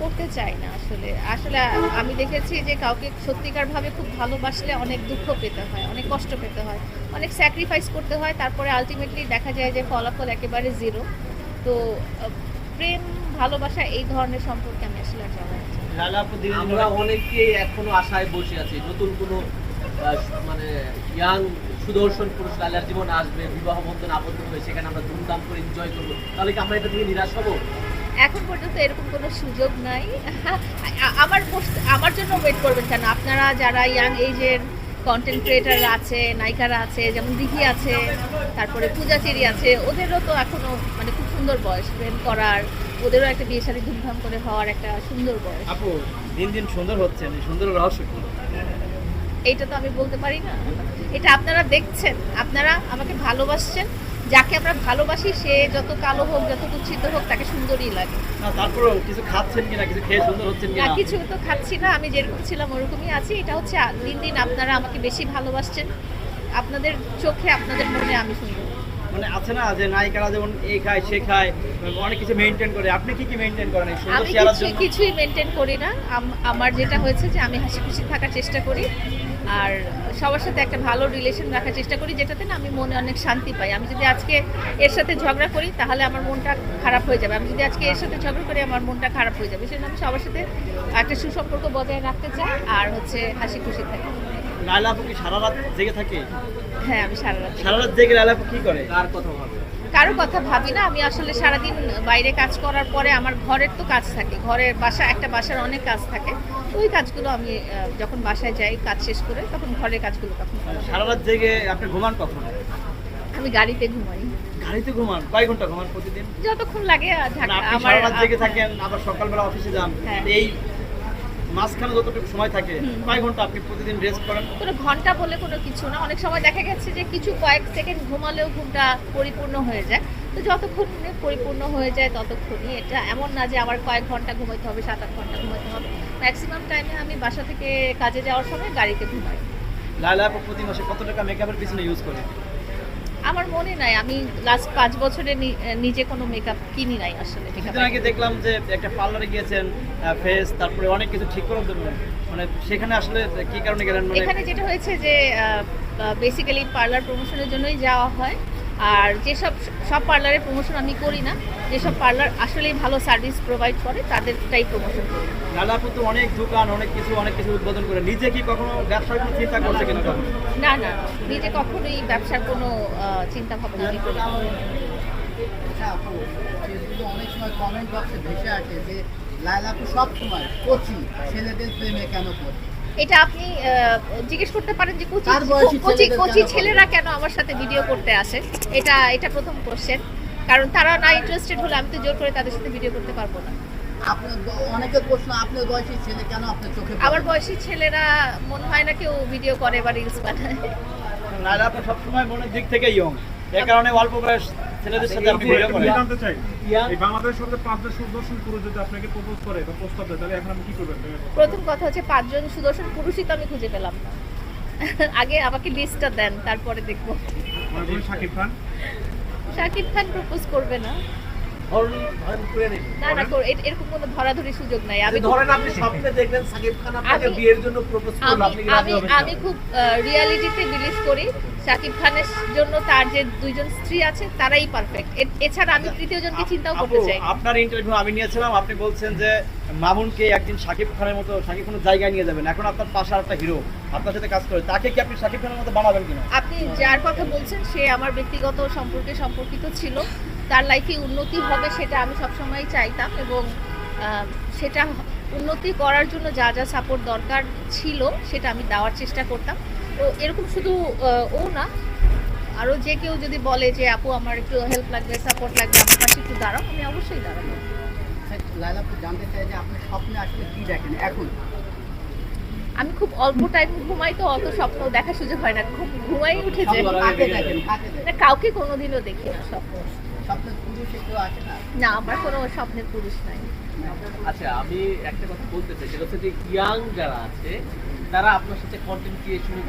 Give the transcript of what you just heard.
করতে চাই না আসলে। আসলে আমি দেখেছি যে কাউকে সত্যিকার ভাবে খুব ভালোবাসলে অনেক দুঃখ পেতে হয় অনেক কষ্ট পেতে হয় অনেক স্যাক্রিফাইস করতে হয় তারপরে আলটিমেটলি দেখা যায় যে ফলাফল একেবারে জিরো তো প্রেম ভালোবাসা এই ধরনের সম্পর্কে আমি আসলে আর আমরা অনেকে এখনও আশায় বসে আছি নতুন কোনো মানে ইয়াং সুদর্শন পুরুষ লালার জীবন আসবে বিবাহ বন্ধন আবদ্ধ হয়ে সেখানে আমরা ধুমধাম করে এনজয় করব। তাহলে কি আমরা এটা থেকে নিরাশ হব? এখন পর্যন্ত এরকম কোনো সুযোগ নাই। আমার আমার জন্য ওয়েট করবেন কেন? আপনারা যারা ইয়াং এজের কন্টেন্ট ক্রিয়েটার আছে নায়িকারা আছে যেমন দিঘি আছে তারপরে পূজাচেরি আছে ওদেরও তো এখনও মানে খুব সুন্দর বয়স। প্রেম করার ওদেরও একটা বিয়ে শাদী ধুমধাম করে হওয়ার একটা সুন্দর বয়স। আপু দিন দিন সুন্দর হচ্ছে সুন্দর রহস্য এইটা তো আমি বলতে পারি না। এটা আপনারা দেখছেন আপনারা আমাকে ভালোবাসছেন যাকে আমরা ভালোবাসি সে যত কালো হোক যত কুচ্ছিত হোক তাকে সুন্দরই লাগে। না তারপরেও কিছু খাচ্ছেন কিনা কিছু খেয়ে সুন্দর হচ্ছেন না কিনা? কিছু তো খাচ্ছি না আমি যেরকম ছিলাম ওরকমই আছি। এটা হচ্ছে দিন দিন আপনারা আমাকে বেশি ভালোবাসছেন। আপনাদের চোখে আপনাদের মনে আমি সুন্দর। মানে আছে না যে নায়িকারা যেমন এই খায় সে খায় অনেক কিছু মেনটেন করে। আপনি কি কি মেনটেন করেন এই সুন্দর আমি চেহারার জন্য? কিছুই মেনটেন করি না। আমার যেটা হয়েছে যে আমি হাসি খুশি থাকার চেষ্টা করি। আর সবার সাথে একটা ভালো রিলেশন রাখার চেষ্টা করি, যেটাতে না আমি মনে অনেক শান্তি পাই। আমি যদি আজকে এর সাথে ঝগড়া করি, তাহলে আমার মনটা খারাপ হয়ে যাবে। আমি যদি আজকে এর সাথে ঝগড়া করি, আমার মনটা খারাপ হয়ে যাবে। সেজন্য আমি সবার সাথে একটা সুসম্পর্ক বজায় রাখতে চাই, আর হচ্ছে হাসি খুশি থাকি। লালা আপু কি সারা রাত জেগে থাকে? হ্যাঁ আমি সারা রাত সারা রাত জেগে লালা আপু কি করে? কার কথা ভাবে? কারও কথা ভাবি না। আমি আসলে সারাদিন বাইরে কাজ করার পরে আমার ঘরের তো কাজ থাকে। ঘরের বাসা একটা বাসার অনেক কাজ থাকে। ওই কাজগুলো আমি যখন বাসায় যাই কাজ শেষ করে তখন ঘরের কাজগুলো তখন। সারা রাত জেগে আপনি ঘুমান কখন? আমি গাড়িতে ঘুমাই। গাড়িতে ঘুমান? কয় ঘণ্টা ঘুমান প্রতিদিন? যতক্ষণ লাগে ঢাকা আমার রাত জেগে থাকেন আবার সকালবেলা অফিসে যান। হ্যাঁ। এই মাঝখানে যতটুকু সময় থাকে কয় ঘণ্টা আপনি প্রতিদিন রেস্ট করেন। কোনো ঘণ্টা বলে কোনো কিছু না। অনেক সময় দেখা গেছে যে কিছু কয়েক সেকেন্ড ঘুমালেও ঘুমটা পরিপূর্ণ হয়ে যায়। তো যতক্ষণ পরিপূর্ণ হয়ে যায় ততক্ষণই এটা এমন না যে আমার কয়েক ঘণ্টা ঘুমাইতে হবে সাত আট ঘণ্টা ঘুমাইতে হবে। ম্যাক্সিমাম টাইমে আমি বাসা থেকে কাজে যাওয়ার সময় গাড়িতে ঘুমাই। লালা প্রতি মাসে কত টাকা মেকআপের পিছনে ইউজ করে আমার মনে নাই। আমি লাস্ট পাঁচ বছরে নিজে কোনো মেকআপ কিনি নাই আসলে। কিছুদিন আগে দেখলাম যে একটা পার্লারে গিয়েছেন ফেস তারপরে অনেক কিছু ঠিক করার জন্য। মানে সেখানে আসলে কি কারণে গেলেন মানে এখানে যেটা হয়েছে যে বেসিক্যালি পার্লার প্রমোশনের জন্যই যাওয়া হয়। আর যেসব সব পার্লারের প্রমোশন আমি করি না যেসব পার্লার আসলেই ভালো সার্ভিস প্রোভাইড করে তাদেরটাই প্রমোশন করি। লালা আপু তো অনেক দোকান অনেক কিছু অনেক কিছু উদ্বোধন করে নিজে কি কখনো ব্যবসার কোনো চিন্তা করছে কিনা না না নিজে কখনোই ব্যবসার কোনো চিন্তা ভাবনা আমি করি না। আচ্ছা অনেক সময় কমেন্ট বক্সে ভেসে আসে যে লাইলা আপু সব সময় কোচি ছেলেদের প্রেমে কেন পড়ে? এটা আপনি আহ, জিজ্ঞেস করতে পারেন যে কোচি কোচি কোচি ছেলেরা কেন আমার সাথে ভিডিও করতে আসে? এটা এটা প্রথম কোশ্চেন কারণ তারা না ইন্টারেস্টেড হলে আমি তো জোর করে তাদের সাথে ভিডিও করতে পারব না। অনেকের প্রশ্ন আপনার বয়সী ছেলে কেন আপনার চোখে আমার বয়সী ছেলেরা মনে হয় না কেউ ভিডিও করে বা রিলস বানায়। লালা আপু সবসময় মনের দিক থেকে ইয়ং এ কারণে অল্প বয়স ছেলেদের সাথে আপনি ভিডিও করেন। জানতে চাই এই বাংলাদেশের সাথে পাঁচজন সুদর্শন পুরুষ যদি আপনাকে প্রপোজ করে বা প্রস্তাব দেয় তাহলে এখন আমি কি করবেন? প্রথম কথা হচ্ছে পাঁচজন সুদর্শন পুরুষই তো আমি খুঁজে পেলাম না। আগে আমাকে লিস্টটা দেন তারপরে দেখব। শাকিব খান। শাকিব খান প্রপোজ করবে না। না না এরকম কোনো ধরাধরি সুযোগ নাই। আমি যে ধরেন আপনি স্বপ্নে দেখলেন সাকিব খান আপনাকে বিয়ের জন্য প্রপোজ করল আপনি আমি? আমি খুব রিয়ালিটিতে বিলিভ করি। শাকিব খানের জন্য তার যে দুইজন স্ত্রী আছে তারাই পারফেক্ট এছাড়া আমি তৃতীয় জনকে চিন্তাও করতে চাই। আপনার ইন্টারভিউ আমি নিয়েছিলাম আপনি বলছেন যে মামুনকে একদিন শাকিব খানের মতো শাকিব খানের জায়গায় নিয়ে যাবেন। এখন আপনার পাশে একটা হিরো আপনার সাথে কাজ করে। তাকে কি আপনি শাকিব খানের মতো বানাবেন কিনা? আপনি যার কথা বলছেন সে আমার ব্যক্তিগত সম্পর্কে সম্পর্কিত ছিল। তার লাইফে উন্নতি হবে সেটা আমি সবসময় চাইতাম এবং সেটা উন্নতি করার জন্য যা যা সাপোর্ট দরকার ছিল সেটা আমি দেওয়ার চেষ্টা করতাম। তো এরকম শুধু আহ, ও না আরও যে কেউ যদি বলে যে আপু আমার একটু হেল্প লাগবে সাপোর্ট লাগবে আমার পাশে একটু দাঁড়াও আমি অবশ্যই দাঁড়াবো। লাইলা আপু জানতে চাই যে আপনি স্বপ্নে আসলে কি দেখেন এখন? আমি খুব অল্প টাইম ঘুমাই তো অত স্বপ্ন দেখার সুযোগ হয় না। খুব ঘুমাই না দেখেন কাউকে কোনোদিনও দেখি না স্বপ্ন। স্বপ্নে পুরুষে কেউ আসে না? না আমার কোনো স্বপ্নের পুরুষ নাই। আচ্ছা আমি একটা কথা বলতে চাই সেটা হচ্ছে যে ইয়াং যারা আছে তারা আপনার সাথে কন্টেন্ট ক্রিয়েশনে